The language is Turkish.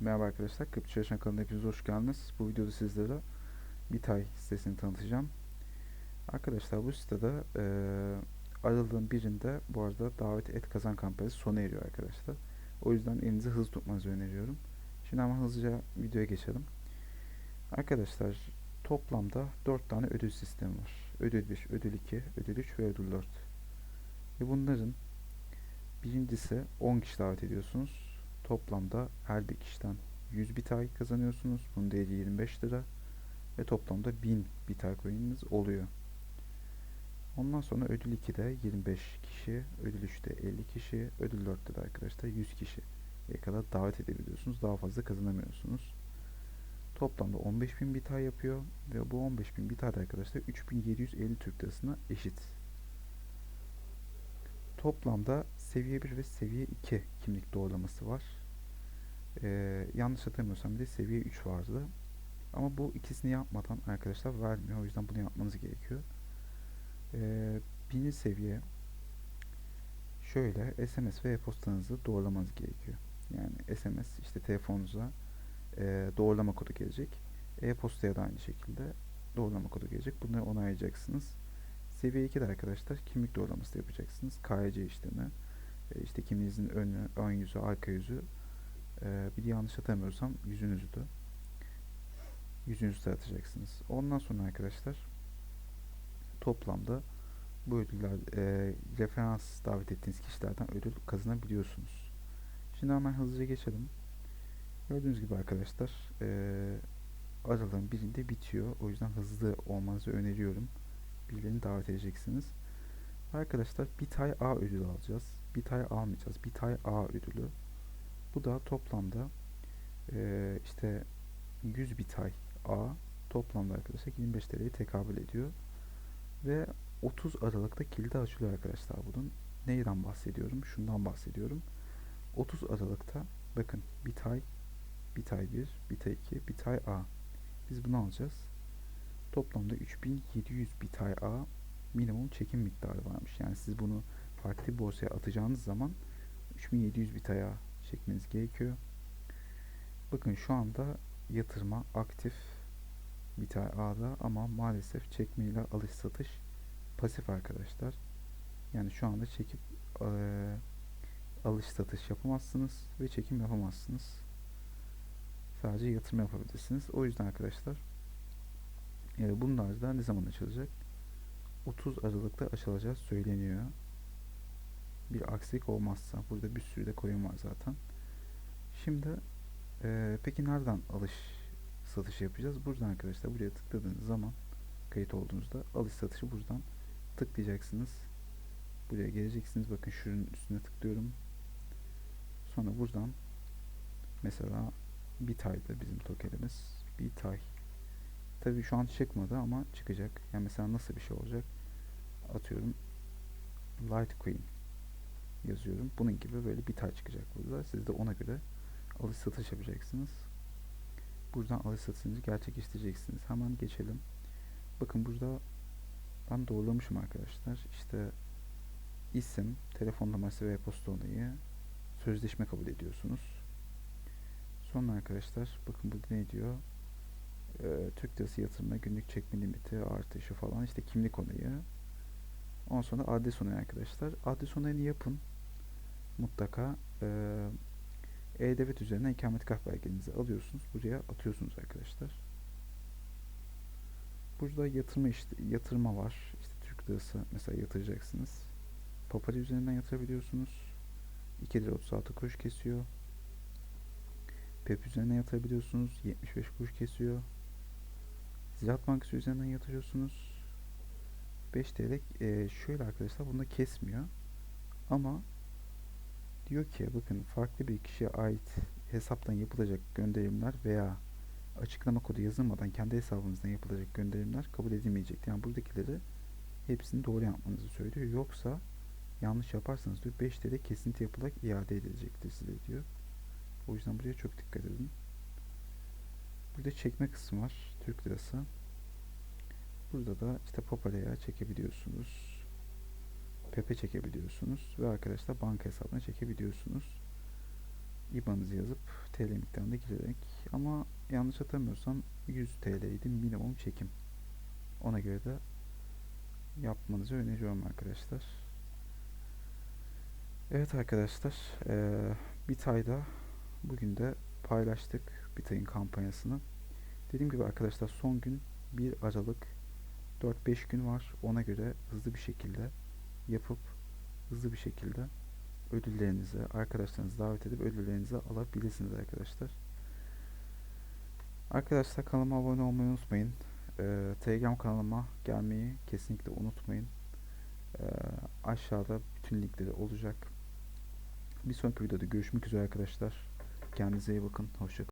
Merhaba arkadaşlar, Kripto Çalışan kanalına hepiniz hoş geldiniz. Bu videoda sizlere Bitay sitesini tanıtacağım. Arkadaşlar bu sitede e, aralığın birinde bu arada davet et kazan kampanyası sona eriyor arkadaşlar. O yüzden elinizi hızlı tutmanızı öneriyorum. Şimdi hemen hızlıca videoya geçelim. Arkadaşlar toplamda 4 tane ödül sistemi var. Ödül 1, ödül 2, ödül 3 ve ödül 4. Ve bunların birincisi 10 kişi davet ediyorsunuz. Toplamda her bir kişiden 100 bitay kazanıyorsunuz. Bunun değeri 25 lira. Ve toplamda 1000 bitay coin'iniz oluyor. Ondan sonra ödül 2'de 25 kişi, ödül 3'te 50 kişi, ödül 4'te de arkadaşlar 100 kişi kadar davet edebiliyorsunuz. Daha fazla kazanamıyorsunuz. Toplamda 15.000 bitay yapıyor ve bu 15.000 bitay da arkadaşlar 3750 Türk lirasına eşit. Toplamda seviye 1 ve seviye 2 kimlik doğrulaması var. Ee, yanlış hatırlamıyorsam bir de seviye 3 vardı. Ama bu ikisini yapmadan arkadaşlar vermiyor. O yüzden bunu yapmanız gerekiyor. Ee, birinci seviye şöyle SMS ve e-postanızı doğrulamanız gerekiyor. Yani SMS işte telefonunuza e, doğrulama kodu gelecek. E-postaya da aynı şekilde doğrulama kodu gelecek. Bunları onaylayacaksınız. Seviye 2'de arkadaşlar kimlik doğrulaması yapacaksınız. KYC işlemi. İşte kimliğinizin önü, ön yüzü, arka yüzü. E, bir de yanlış hatırlamıyorsam yüzünüzü de yüzünüzü taratacaksınız. Ondan sonra arkadaşlar toplamda bu ödüller e, referans davet ettiğiniz kişilerden ödül kazanabiliyorsunuz. Şimdi hemen hızlıca geçelim. Gördüğünüz gibi arkadaşlar e, aralığın birinde bitiyor. O yüzden hızlı olmanızı öneriyorum. Birilerini davet edeceksiniz. Arkadaşlar Bitay A ödülü alacağız. Bitay almayacağız. Bitay A ödülü. Bu da toplamda e, işte 100 Bitay A toplamda arkadaşlar 25 TL'ye tekabül ediyor. Ve 30 Aralık'ta kilidi açılıyor arkadaşlar bunun. Neyden bahsediyorum? Şundan bahsediyorum. 30 Aralık'ta bakın Bitay Bitay 1, Bitay 2, Bitay A. Biz bunu alacağız. Toplamda 3700 Bitay A minimum çekim miktarı varmış. Yani siz bunu farklı borsaya atacağınız zaman 3700 Bitay A çekmeniz gerekiyor. Bakın şu anda yatırma aktif Bitay A'da ama maalesef çekme ile alış satış pasif arkadaşlar. Yani şu anda çekip e, alış satış yapamazsınız ve çekim yapamazsınız. Sadece yatırım yapabilirsiniz. O yüzden arkadaşlar e, bunlar da ne zaman açılacak? 30 Aralık'ta açılacağı söyleniyor. Bir aksilik olmazsa. Burada bir sürü de coin var zaten. Şimdi e, peki nereden alış satış yapacağız? Buradan arkadaşlar buraya tıkladığınız zaman kayıt olduğunuzda alış satışı buradan tıklayacaksınız. Buraya geleceksiniz. Bakın şunun üstüne tıklıyorum. Sonra buradan mesela Bitay'da bizim tokenimiz Bitay. Tabii şu an çıkmadı ama çıkacak. Yani mesela nasıl bir şey olacak? Atıyorum Litecoin yazıyorum. Bunun gibi böyle Bitay çıkacak burada. Siz de ona göre alış satış yapacaksınız. Buradan alış satışınızı gerçekleştireceksiniz. Hemen geçelim. Bakın burada ben doğrulamışım arkadaşlar. İşte isim, telefon numarası ve e-posta onayı sözleşme kabul ediyorsunuz. Sonra arkadaşlar bakın burada ne diyor? Ee, Türk lirası yatırımına günlük çekme limiti artışı falan işte kimlik onayı. Ondan sonra adres onayı arkadaşlar. Adres onayını yapın. Mutlaka e-Devlet üzerinden ikametgah belgenizi alıyorsunuz. Buraya atıyorsunuz arkadaşlar. Burada yatırma işte yatırma var. İşte Türk lirası mesela yatıracaksınız. Papari üzerinden yatırabiliyorsunuz. 2 lira 36 kuruş kesiyor. PEP üzerinden yatırabiliyorsunuz. 75 kuruş kesiyor. Ziraat Bankası üzerinden yatırıyorsunuz. 5 TL e, şöyle arkadaşlar bunda kesmiyor. Ama diyor ki bakın farklı bir kişiye ait hesaptan yapılacak gönderimler veya açıklama kodu yazılmadan kendi hesabınızdan yapılacak gönderimler kabul edilmeyecek. Yani buradakileri hepsini doğru yapmanızı söylüyor. Yoksa yanlış yaparsanız diyor 5 TL kesinti yapılarak iade edilecektir size diyor. O yüzden buraya çok dikkat edin. Burada çekme kısmı var. Türk lirası. Burada da işte Papala'ya çekebiliyorsunuz. Pepe çekebiliyorsunuz. Ve arkadaşlar banka hesabına çekebiliyorsunuz. IBAN'ınızı yazıp TL miktarında girerek ama yanlış hatırlamıyorsam 100 TL'ydi minimum çekim. Ona göre de yapmanızı öneriyorum arkadaşlar. Evet arkadaşlar eee Bitay'da bugün de paylaştık Bitay'ın kampanyasını. Dediğim gibi arkadaşlar son gün 1 Aralık 4-5 gün var. Ona göre hızlı bir şekilde yapıp hızlı bir şekilde ödüllerinizi arkadaşlarınızı davet edip ödüllerinizi alabilirsiniz arkadaşlar. Arkadaşlar kanalıma abone olmayı unutmayın. Ee, Telegram kanalıma gelmeyi kesinlikle unutmayın. Ee, aşağıda bütün linkleri olacak. Bir sonraki videoda görüşmek üzere arkadaşlar. Kendinize iyi bakın. Hoşçakalın.